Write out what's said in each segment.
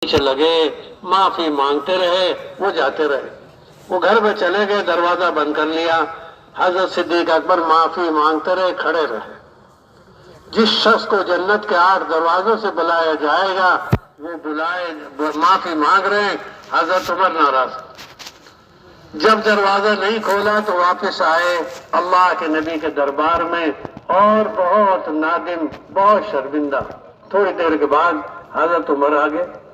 پیچھے لگے، معافی مانگتے رہے، وہ جاتے رہے۔ وہ گھر پہ چلے گئے، دروازہ بند کر لیا۔ حضرت صدیق اکبر معافی مانگتے رہے، کھڑے رہے۔ جس شخص کو جنت کے آٹھ دروازوں سے بلایا جائے گا، وہ بلائے، معافی مانگ رہے ہیں۔ حضرت عمر ناراض۔ جب دروازہ نہیں کھولا تو واپس آئے۔ اللہ کے نبی کے دربار میں اور بہت نادم، بہت شرمندہ۔ تھوڑی دیر کے بعد حضرت عمر آگے۔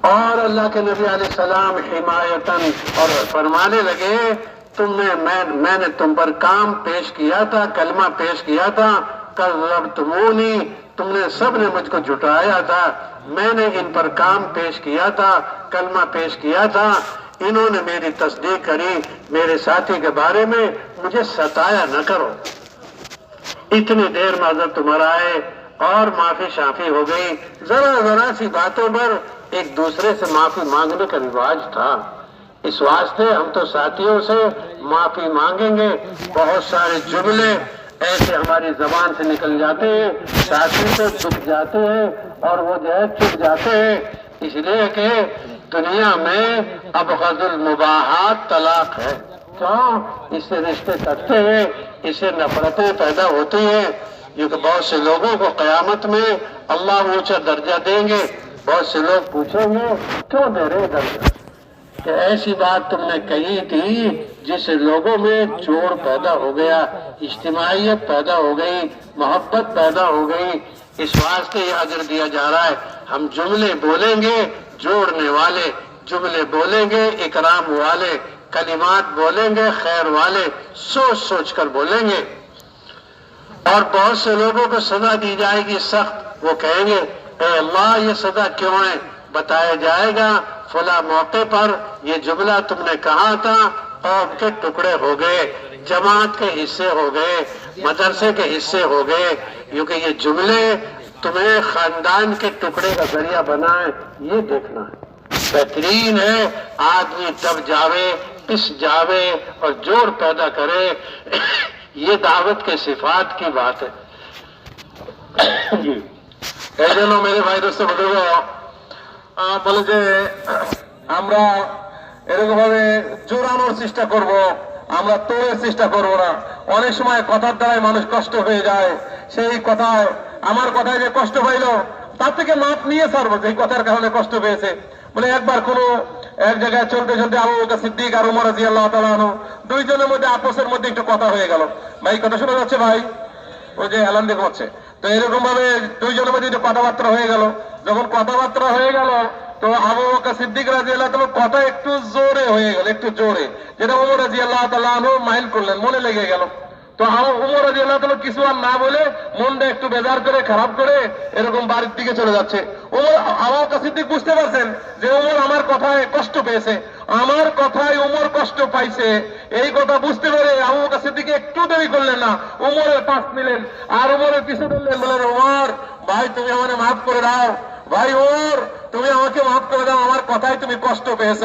اور اللہ کے نبی علیہ السلام حمایتن اور فرمانے لگے تم نے میں, میں نے تم پر کام پیش کیا تھا کلمہ پیش کیا تھا کل تمونی تم نے سب نے مجھ کو جھٹایا تھا میں نے ان پر کام پیش کیا تھا کلمہ پیش کیا تھا انہوں نے میری تصدیق کری میرے ساتھی کے بارے میں مجھے ستایا نہ کرو۔ اتنی دیر معذر تمہارا آئے اور معافی شافی ہو گئی۔ ذرا ذرا سی باتوں پر ایک دوسرے سے معافی مانگنے کا رواج تھا۔ اس واسطے ہم تو ساتھیوں سے معافی مانگیں گے۔ بہت سارے جملے ایسے ہماری زبان سے نکل جاتے ہیں، ساتھی سے چپ جاتے ہیں اور وہ جو ہے چپ جاتے ہیں۔ اس لیے کہ دنیا میں اب غز المباحات طلاق ہے۔ کیوں؟ اس سے رشتے کٹتے ہیں، اس سے نفرتیں پیدا ہوتی ہیں۔ کیونکہ بہت سے لوگوں کو قیامت میں اللہ اونچا درجہ دیں گے۔ بہت سے لوگ پوچھیں گے کیوں ڈرے ادھر کہ ایسی بات تم نے کہی تھی جس سے لوگوں میں جوڑ پیدا ہو گیا، اجتماعیت پیدا ہو گئی، محبت پیدا ہو گئی۔ اس واسطے یہ اجر دیا جا رہا ہے۔ ہم جملے بولیں گے، جوڑنے والے جملے بولیں گے، اکرام والے کلمات بولیں گے، خیر والے سوچ سوچ کر بولیں گے۔ اور بہت سے لوگوں کو سزا دی جائے گی، سخت وہ کہیں گے اے اللہ، یہ صدا کیوں ہے؟ بتایا جائے گا فلا موقع پر یہ جملہ تم نے کہا تھا، قوم کے ٹکڑے ہو گئے، جماعت کے حصے ہو گئے، مدرسے کے حصے ہو گئے، کیونکہ یہ جملے تمہیں خاندان کے ٹکڑے کا ذریعہ بنائے یہ دیکھنا ہے۔ بہترین ہے، آدمی دب جاوے، پس جاوے اور جوڑ پیدا کرے، یہ دعوت کے صفات کی بات ہے۔ جی۔ জন্য মেরে ভাই দোস্ত বন্ধুগণ, বলে যে আমরা এরকম ভাবে জোরানোর চেষ্টা করব আমরা তোড়ের চেষ্টা করব না। অনেক সময় কথার দ্বারাই মানুষ কষ্ট হয়ে যায়। সেই কথায় আমার কথায় যে কষ্ট হইল তার থেকে মাপ নিয়ে ছাড়বো যে কথার কারণে কষ্ট পেয়েছে। বলে একবার কোনো এক জায়গায় চলতে চলতে আবু বকর সিদ্দিক আর উমর রাজি আল্লাহ তালানো দুইজনের মধ্যে আপোষের মধ্যে একটু কথা হয়ে গেল। ভাই কথা শোনা যাচ্ছে ভাই? ওই যে দেখে হচ্ছে তো এরকম ভাবে দুইজনের মধ্যে একটু কথাবার্তা হয়ে গেল। যখন কথাবার্তা হয়ে গেল, তো আবু বকর সিদ্দিক রাজি আল্লাহ তাআলা কথা একটু জোরে হয়ে গেল, একটু জোরে। যেটা উমর রাজি আল্লাহ তাআলা মাইল করলেন, মনে লেগে গেল। তো আমার উমর রাজি আল্লাহ তাআলা কিছু আর না বলে মনটা একটু বেজার করে, খারাপ করে এরকম বাড়ির দিকে চলে যাচ্ছে। উমর, আবু বকর সিদ্দিক বুঝতে পারছেন যে উমর আমার কথায় কষ্ট পেয়েছে। আমার কথায় উমর কষ্ট পাইছে। এই কথা বুঝতে পেরে আবু বকর সিদ্দিক একটু দেরি করলেন না। উমরের পাশ নিলেন আর উমরের পিছু ধরলেন, বললেন, উমর, ভাই, তুমি আমাকে মাফ করে দাও। ভাই ওর তুমি আমাকে মাফ করে দাও। আমার কথায় তুমি কষ্ট পেয়েছ।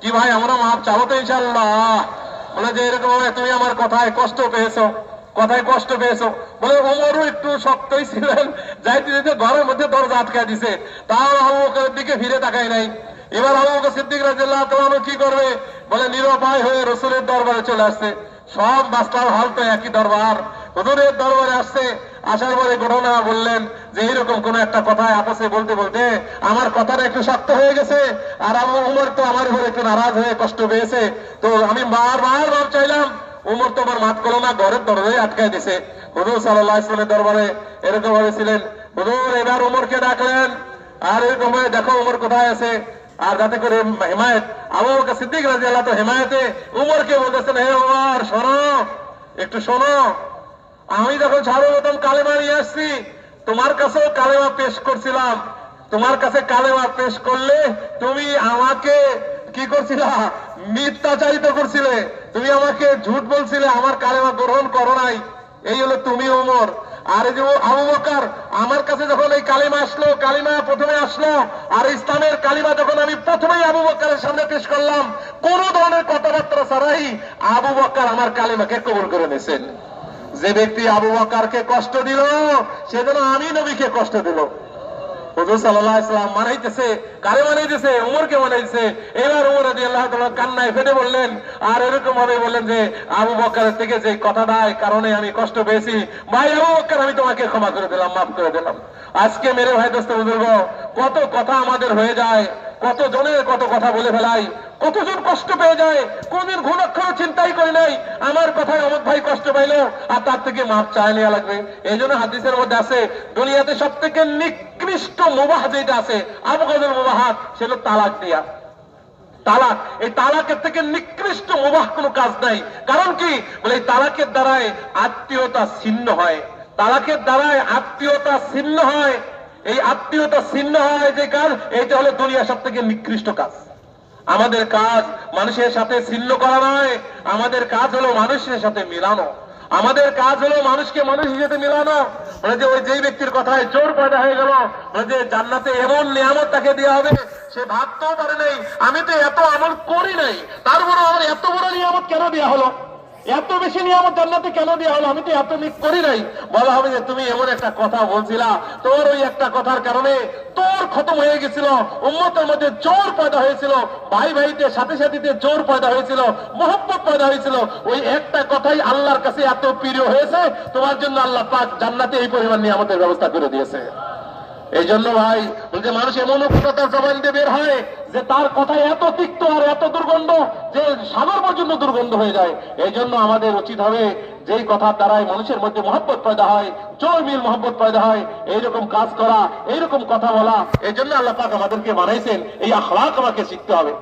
কি ভাই, আমরা মাফ চাবো তো ইনশাল্লাহ বলে যে এরকম ভাবে তুমি আমার কথায় কষ্ট পেয়েছ। কথায় কষ্ট পেয়েছ। বলে ওমরও একটু শক্তই ছিলেন। যাইতে যেতে ঘরের মধ্যে দরজা আটকায় দিছে। তাও আবু বকরের দিকে ফিরে তাকায় নাই। এবার আবু বকর সিদ্দিক রাদিয়াল্লাহু তাআলা কি করবে? বলে নিরুপায় হয়ে রসুলের দরবারে চলে আসছে। সব মাস্টার হল তো একই দরবার। হুজুরের দরবারে আসছে। আসার পরে ঘটনা বললেন যে, এইরকম কোন একটা কথায় আপসে বলতে বলতে আমার কথাটা একটু শক্ত হয়ে গেছে আর আমার উমর তো আমার উপরে একটু নারাজ হয়ে কষ্ট পেয়েছে। তো আমি বারবার মাপ চাইলাম, উমর তো আমার মাফ করল না, ঘরের দরজায় আটকায় দিছে। হুজুর সাল্লাহ ইসলামের দরবারে এরকম ভাবে ছিলেন। হুজুর এবার উমরকে ডাকলেন। আর এরকম ভাবে দেখো উমর কোথায় আছে? আর যাতে করে হেমায়ত, আবু বকর সিদ্দিক রাদিয়াল্লাহু তো হেমায়তে, উমরকে বলতেছেন, হে উমর, শোনো, একটু শোনো। আমি যখন সর্বপ্রথম কালেমা নিয়ে আসছি, তোমার কাছেও কালেমা পেশ করছিলাম। তোমার কাছে কালেমা পেশ করলে তুমি আমাকে কি করছিলা? মিথ্যাচারিত করছিলে। তুমি আমাকে ঝুট বলছিলে, আমার কালেমা গ্রহণ করো নাই। এই হলো তুমি ওমর আর যে আবু আমার কাছে যখন এই কালিমা আসলো, কালিমা প্রথমে আসলো, আর ইসলামের কালিমা যখন আমি প্রথমেই আবু বকরের সামনে পেশ করলাম, কোন ধরনের কথাবার্তা ছাড়াই আবু বকর আমার কালিমাকে কবুল করে নিয়েছেন। যে ব্যক্তি আবু বকরকে কষ্ট দিল, সেজন্য আমি নবীকে কষ্ট দিল। হুজুর সাল্লাল্লাহু আলাইহি মানাইতেছে, কারে মানাইতেছে? উমরকে মানাইতেছে এবার উমর রাদিয়াল্লাহু তাআলা কান্নায় ফেটে বললেন, আর এরকম ভাবে বললেন যে, আবু থেকে যে কারণে আমি কষ্ট পেয়েছি, ভাই আবু বকর, আমি তোমাকে ক্ষমা করে দিলাম, মাফ করে দিলাম। আজকে মেরে ভাই দোস্ত বুজুর্গ, কত কথা আমাদের হয়ে যায়, কত জনের কত কথা বলে ফেলাই, কতজন কষ্ট পেয়ে যায়, কোনদিন ঘুণ অক্ষর চিন্তাই করি নাই, আমার কথায় অমুক ভাই কষ্ট পাইলো, আর তার থেকে মাপ চায় নেওয়া লাগবে। এই জন্য হাদিসের মধ্যে আছে, দুনিয়াতে সব থেকে নিকৃষ্ট মুবাহ যেটা আছে আবগজের মুবাহাত সেটা তালাক দিয়া। তালাক, এই তালাকের থেকে নিকৃষ্ট মুবাহ কোনো কাজ নাই। কারণ কি? বলে এই তালাকের দ্বারাই আত্মীয়তা ছিন্ন হয়। তালাকের দ্বারাই আত্মীয়তা ছিন্ন হয়। এই আত্মীয়তা ছিন্ন হয় যে কাজ এইটা হলো দুনিয়ার সব থেকে নিকৃষ্ট কাজ। আমাদের কাজ মানুষের সাথে ছিন্ন করা নয়। আমাদের কাজ হলো মানুষের সাথে মিলানো। আমাদের কাজ হলো মানুষকে মানুষ হিসেবে মিলানো। মানে যে ওই যেই ব্যক্তির কথায় জোর পয়দা হয়ে গেল মানে যে জান্নাতে এমন নিয়ামত তাকে দেওয়া হবে, সে ভাবতেও পারে নাই, আমি তো এত আমল করি নাই তারপরে আমার এত বড় নিয়ামত কেন দেওয়া হলো? এত বেশি নিয়ামত জান্নাতে কেন দেওয়া হলো? আমি তো এত নিক করি নাই। বলা হবে যে তুমি এমন একটা কথা বলছিলা। তোর ওই একটা কথার কারণে তোর খতম হয়ে গেছিল। উম্মতের মধ্যে জোর পয়দা হয়েছিল। ভাই ভাইতে সাথে সাথীতে জোর পয়দা হয়েছিল। মোহব্বত পয়দা হয়েছিল। ওই একটা কথাই আল্লাহর কাছে এত প্রিয় হয়েছে। তোমার জন্য আল্লাহ পাক জান্নাতে এই পরিমাণ নিয়ামতের ব্যবস্থা করে দিয়েছে। এই জন্য ভাই, বলছে, মানুষ এমন কথা জবান দিয়ে বের হয় যে তার কথায় এত তিক্ত আর এত দুর্গন্ধ যে সাগর পর্যন্ত দুর্গন্ধ হয়ে যায়। এই জন্য আমাদের উচিত হবে যেই কথার দ্বারাই মানুষের মধ্যে মহব্বত পয়দা হয় জোর মিল মহব্বত পয়দা হয়, এইরকম কাজ করা, এইরকম কথা বলা এই জন্য আল্লাহ পাক আমাদেরকে বানাইছেন, এই আখলাক আমাকে শিখতে হবে।